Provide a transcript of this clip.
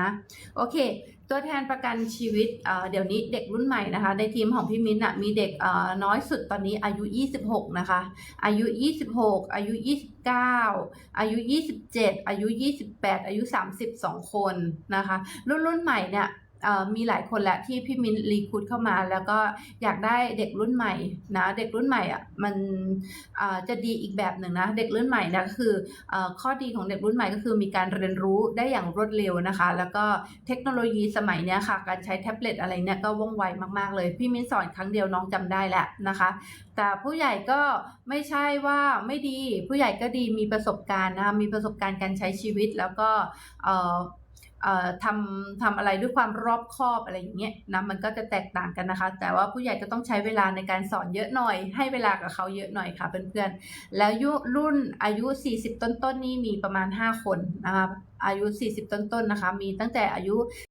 นะโอเค ตัวแทนประกันชีวิตเเดี๋ยวนี้เด็กรุ่นใหม่นะคะ ในทีมของพี่มิ้นท์มีเด็กน้อยสุดตอนนี้อายุ 26 นะคะ อายุ 26 อายุ 29 อายุ 27 อายุ 28 อายุ32คนนะคะ รุ่นรุ่นใหม่เนี่ย มีหลายคนแหละที่พี่มิ้นรีคูดเข้ามา แล้วก็อยากได้เด็กรุ่นใหม่นะเด็กรุ่นใหม่อะมันจะดีอีกแบบหนึ่งนะเด็กรุ่นใหม่นี่ยก็คืออข้อดีของเด็กรุ่นใหม่ก็คือมีการเรียนรู้ได้อย่างรวดเร็วนะคะ แล้วก็เทคโนโลยีสมัยเนี้ยค่ะ การใช้แท็บเล็ตอะไรเนี่ยก็ว่องไวมากๆเลย พี่มิ้นสอนครั้งเดียวน้องจำได้แหละนะคะ แต่ผู้ใหญ่ก็ไม่ใช่ว่าไม่ดีผู้ใหญ่ก็ดีมีประสบการณ์นะคะมีประสบการณ์การใช้ชีวิตแล้วก็ ทำทำอะไรด้วยความรอบคอบอะไรอย่างเงี้ยนะมันก็จะแตกต่างกันนะคะ แต่ว่าผู้ใหญ่ก็ต้องใช้เวลาในการสอนเยอะหน่อย ให้เวลากับเขาเยอะหน่อยค่ะเพื่อนๆแล้วยุรุ่นอายุ 40 ต้นๆนี่มีประมาณ 5 คนนะคะอายุ 40 ต้นๆนะคะ มีตั้งแต่อายุ